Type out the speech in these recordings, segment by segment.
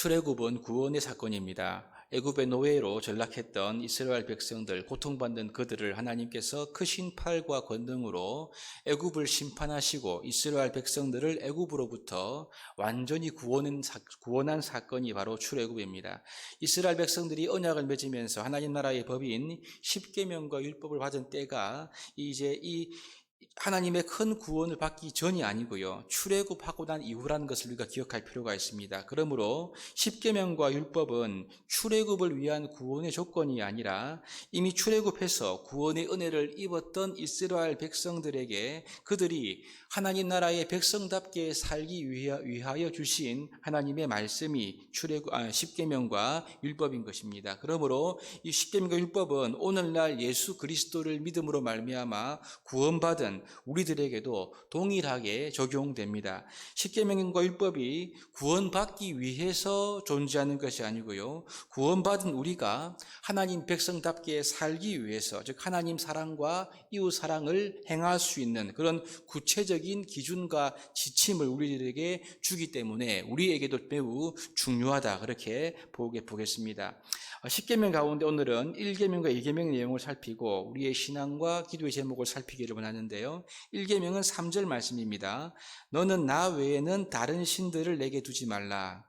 출애굽은 구원의 사건입니다. 애굽의 노예로 전락했던 이스라엘 백성들, 고통받는 그들을 하나님께서 크신 팔과 권능으로 애굽을 심판하시고 이스라엘 백성들을 애굽으로부터 완전히 구원한, 사건이 바로 출애굽입니다. 이스라엘 백성들이 언약을 맺으면서 하나님 나라의 법인 십계명과 율법을 받은 때가 이제 이 하나님의 큰 구원을 받기 전이 아니고요. 출애굽하고 난 이후라는 것을 우리가 기억할 필요가 있습니다. 그러므로 십계명과 율법은 출애굽을 위한 구원의 조건이 아니라 이미 출애굽해서 구원의 은혜를 입었던 이스라엘 백성들에게 그들이 하나님 나라의 백성답게 살기 위하여 주신 하나님의 말씀이 출애굽 아, 십계명과 율법인 것입니다. 그러므로 이 십계명과 율법은 오늘날 예수 그리스도를 믿음으로 말미암아 구원받은 우리들에게도 동일하게 적용됩니다. 십계명과 율법이 구원받기 위해서 존재하는 것이 아니고요. 구원받은 우리가 하나님 백성답게 살기 위해서 즉 하나님 사랑과 이웃 사랑을 행할 수 있는 그런 구체적인 기준과 지침을 우리들에게 주기 때문에 우리에게도 매우 중요하다 그렇게 보게 보겠습니다. 십계명 가운데 오늘은 1계명과 2계명 내용을 살피고 우리의 신앙과 기도의 제목을 살피기를 원하는데 요. 1계명은 3절 말씀입니다. 너는 나 외에는 다른 신들을 내게 두지 말라.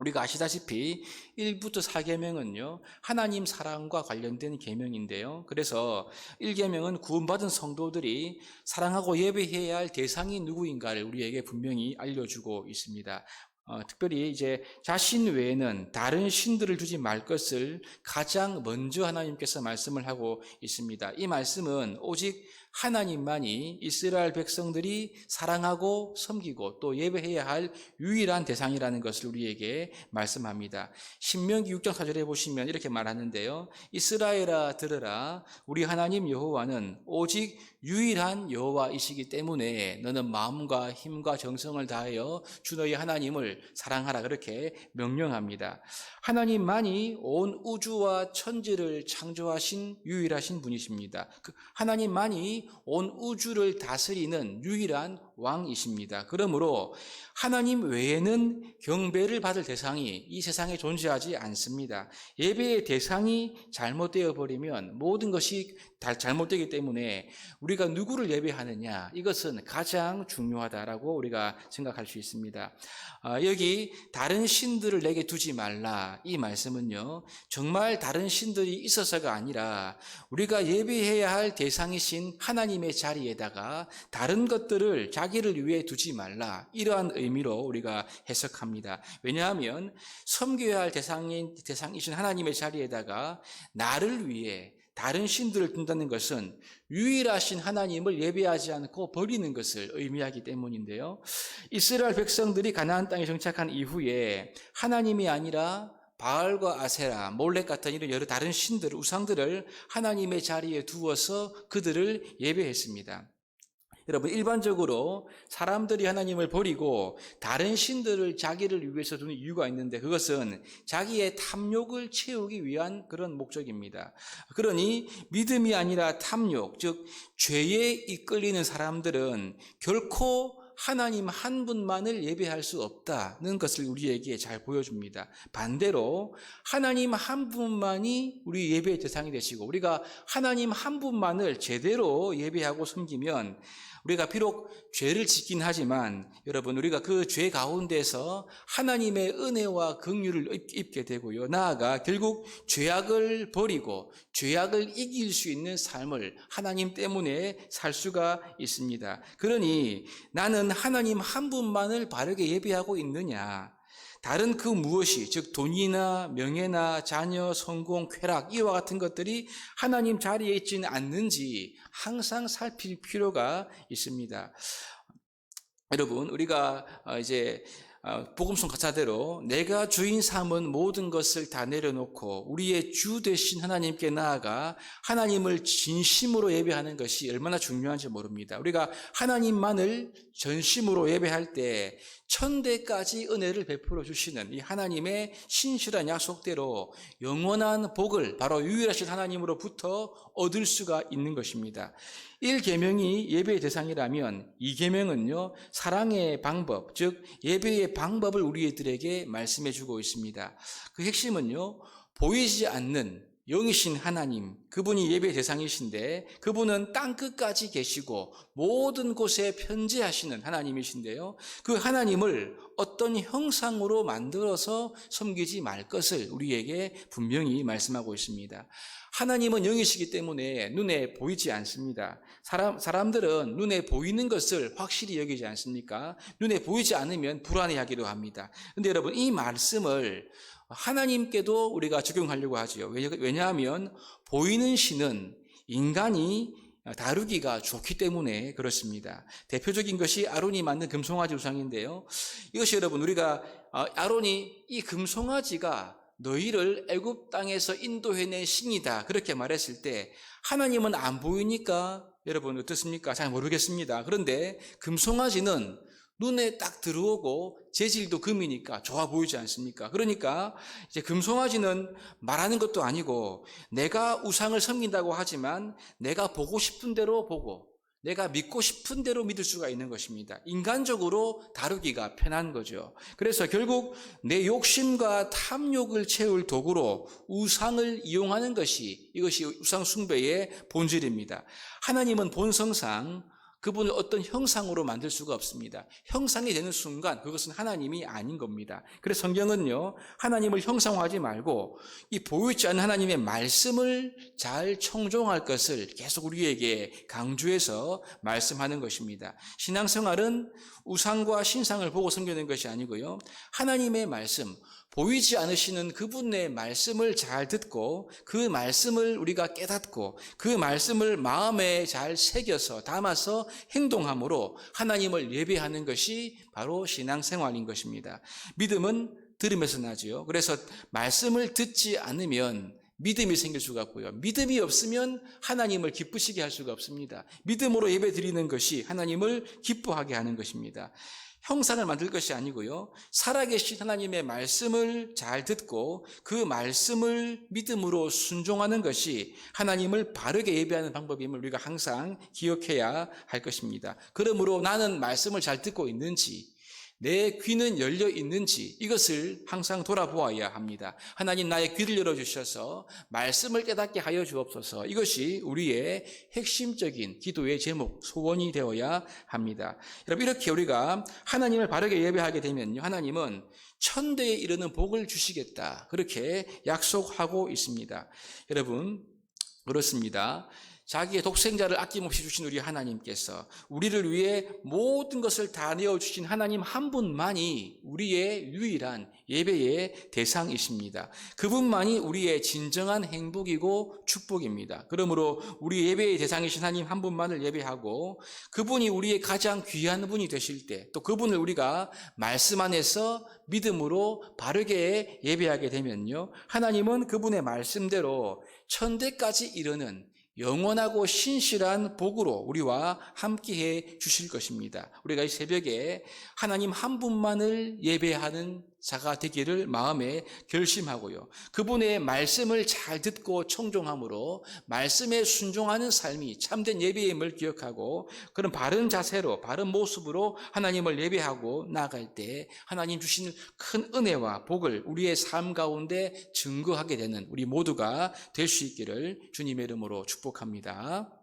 우리가 아시다시피 1부터 4계명은요. 하나님 사랑과 관련된 계명인데요. 그래서 1계명은 구원받은 성도들이 사랑하고 예배해야 할 대상이 누구인가를 우리에게 분명히 알려주고 있습니다. 어, 특별히 이제 자신 외에는 다른 신들을 두지 말 것을 가장 먼저 하나님께서 말씀을 하고 있습니다. 이 말씀은 오직 하나님만이 이스라엘 백성들이 사랑하고 섬기고 또 예배해야 할 유일한 대상이라는 것을 우리에게 말씀합니다. 신명기 6장 4절에 보시면 이렇게 말하는데요. 이스라엘아 들으라 우리 하나님 여호와는 오직 유일한 여호와이시기 때문에 너는 마음과 힘과 정성을 다하여 주 너희 하나님을 사랑하라 그렇게 명령합니다. 하나님만이 온 우주와 천지를 창조하신 유일하신 분이십니다. 그 하나님만이 온 우주를 다스리는 유일한 왕이십니다. 그러므로 하나님 외에는 경배를 받을 대상이 이 세상에 존재하지 않습니다. 예배의 대상이 잘못되어 버리면 모든 것이 잘못되기 때문에 우리가 누구를 예배하느냐 이것은 가장 중요하다라고 우리가 생각할 수 있습니다. 아, 여기 다른 신들을 내게 두지 말라 이 말씀은요 정말 다른 신들이 있어서가 아니라 우리가 예배해야 할 대상이신 하나님의 자리에다가 다른 것들을 자기 를 위해 두지 말라 이러한 의미로 우리가 해석합니다. 왜냐하면 섬겨야 할 대상인 대상이신 하나님의 자리에다가 나를 위해 다른 신들을 둔다는 것은 유일하신 하나님을 예배하지 않고 버리는 것을 의미하기 때문인데요. 이스라엘 백성들이 가나안 땅에 정착한 이후에 하나님이 아니라 바알과 아세라, 몰렉 같은 이런 여러 다른 신들, 우상들을 하나님의 자리에 두어서 그들을 예배했습니다. 여러분, 일반적으로 사람들이 하나님을 버리고 다른 신들을 자기를 위해서 두는 이유가 있는데 그것은 자기의 탐욕을 채우기 위한 그런 목적입니다. 그러니 믿음이 아니라 탐욕, 즉, 죄에 이끌리는 사람들은 결코 하나님 한 분만을 예배할 수 없다는 것을 우리에게 잘 보여줍니다. 반대로 하나님 한 분만이 우리 예배의 대상이 되시고 우리가 하나님 한 분만을 제대로 예배하고 섬기면 우리가 비록 죄를 짓긴 하지만 여러분 우리가 그 죄 가운데서 하나님의 은혜와 긍휼을 입게 되고요. 나아가 결국 죄악을 버리고 죄악을 이길 수 있는 삶을 하나님 때문에 살 수가 있습니다. 그러니 나는 하나님 한 분만을 바르게 예배하고 있느냐? 다른 그 무엇이, 즉, 돈이나 명예나 자녀, 성공, 쾌락, 이와 같은 것들이 하나님 자리에 있지는 않는지 항상 살필 필요가 있습니다. 여러분, 우리가 어, 이제 어, 복음성 가사대로 내가 주인 삼은 모든 것을 다 내려놓고 우리의 주 되신 하나님께 나아가 하나님을 진심으로 예배하는 것이 얼마나 중요한지 모릅니다. 우리가 하나님만을 전심으로 예배할 때 천대까지 은혜를 베풀어 주시는 이 하나님의 신실한 약속대로 영원한 복을 바로 유일하신 하나님으로부터 얻을 수가 있는 것입니다. 1계명이 예배의 대상이라면 2계명은요. 사랑의 방법, 즉 예배의 방법을 우리들에게 말씀해 주고 있습니다. 그 핵심은요. 보이지 않는 영이신 하나님, 그분이 예배 대상이신데 그분은 땅 끝까지 계시고 모든 곳에 편재하시는 하나님이신데요. 그 하나님을 어떤 형상으로 만들어서 섬기지 말 것을 우리에게 분명히 말씀하고 있습니다. 하나님은 영이시기 때문에 눈에 보이지 않습니다. 사람, 사람들은 눈에 보이는 것을 확실히 여기지 않습니까? 눈에 보이지 않으면 불안해하기도 합니다. 근데 여러분, 이 말씀을 하나님께도 우리가 적용하려고 하지요. 왜냐하면 보이는 신은 인간이 다루기가 좋기 때문에 그렇습니다. 대표적인 것이 아론이 만든 금송아지 우상인데요. 이것이 여러분 우리가 어, 아론이 이 금송아지가 너희를 애굽 땅에서 인도해낸 신이다 그렇게 말했을 때 하나님은 안 보이니까 여러분 어떻습니까? 잘 모르겠습니다. 그런데 금송아지는 눈에 딱 들어오고 재질도 금이니까 좋아 보이지 않습니까? 그러니까 이제 금송아지는 말하는 것도 아니고 내가 우상을 섬긴다고 하지만 내가 보고 싶은 대로 보고 내가 믿고 싶은 대로 믿을 수가 있는 것입니다. 인간적으로 다루기가 편한 거죠. 그래서 결국 내 욕심과 탐욕을 채울 도구로 우상을 이용하는 것이 이것이 우상 숭배의 본질입니다. 하나님은 본성상 그분을 어떤 형상으로 만들 수가 없습니다. 형상이 되는 순간 그것은 하나님이 아닌 겁니다. 그래서 성경은요, 하나님을 형상화하지 말고 이 보이지 않는 하나님의 말씀을 잘 청종할 것을 계속 우리에게 강조해서 말씀하는 것입니다. 신앙생활은 우상과 신상을 보고 섬기는 것이 아니고요, 하나님의 말씀, 보이지 않으시는 그분의 말씀을 잘 듣고 그 말씀을 우리가 깨닫고 그 말씀을 마음에 잘 새겨서 담아서 행동함으로 하나님을 예배하는 것이 바로 신앙생활인 것입니다. 믿음은 들음에서 나지요. 그래서 말씀을 듣지 않으면 믿음이 생길 수가 없고요. 믿음이 없으면 하나님을 기쁘시게 할 수가 없습니다. 믿음으로 예배 드리는 것이 하나님을 기뻐하게 하는 것입니다. 형상을 만들 것이 아니고요. 살아계신 하나님의 말씀을 잘 듣고 그 말씀을 믿음으로 순종하는 것이 하나님을 바르게 예배하는 방법임을 우리가 항상 기억해야 할 것입니다. 그러므로 나는 말씀을 잘 듣고 있는지, 내 귀는 열려 있는지 이것을 항상 돌아보아야 합니다. 하나님 나의 귀를 열어 주셔서 말씀을 깨닫게 하여 주옵소서 이것이 우리의 핵심적인 기도의 제목, 소원이 되어야 합니다. 여러분, 이렇게 우리가 하나님을 바르게 예배하게 되면요. 하나님은 천대에 이르는 복을 주시겠다. 그렇게 약속하고 있습니다. 여러분, 그렇습니다. 자기의 독생자를 아낌없이 주신 우리 하나님께서 우리를 위해 모든 것을 다 내어주신 하나님 한 분만이 우리의 유일한 예배의 대상이십니다. 그분만이 우리의 진정한 행복이고 축복입니다. 그러므로 우리 예배의 대상이신 하나님 한 분만을 예배하고 그분이 우리의 가장 귀한 분이 되실 때 또 그분을 우리가 말씀 안에서 믿음으로 바르게 예배하게 되면요. 하나님은 그분의 말씀대로 천대까지 이르는 영원하고 신실한 복으로 우리와 함께해 주실 것입니다. 우리가 이 새벽에 하나님 한 분만을 예배하는 자가 되기를 마음에 결심하고요. 그분의 말씀을 잘 듣고 청종함으로 말씀에 순종하는 삶이 참된 예배임을 기억하고 그런 바른 자세로 바른 모습으로 하나님을 예배하고 나아갈 때 하나님 주시는 큰 은혜와 복을 우리의 삶 가운데 증거하게 되는 우리 모두가 될 수 있기를 주님의 이름으로 축복합니다.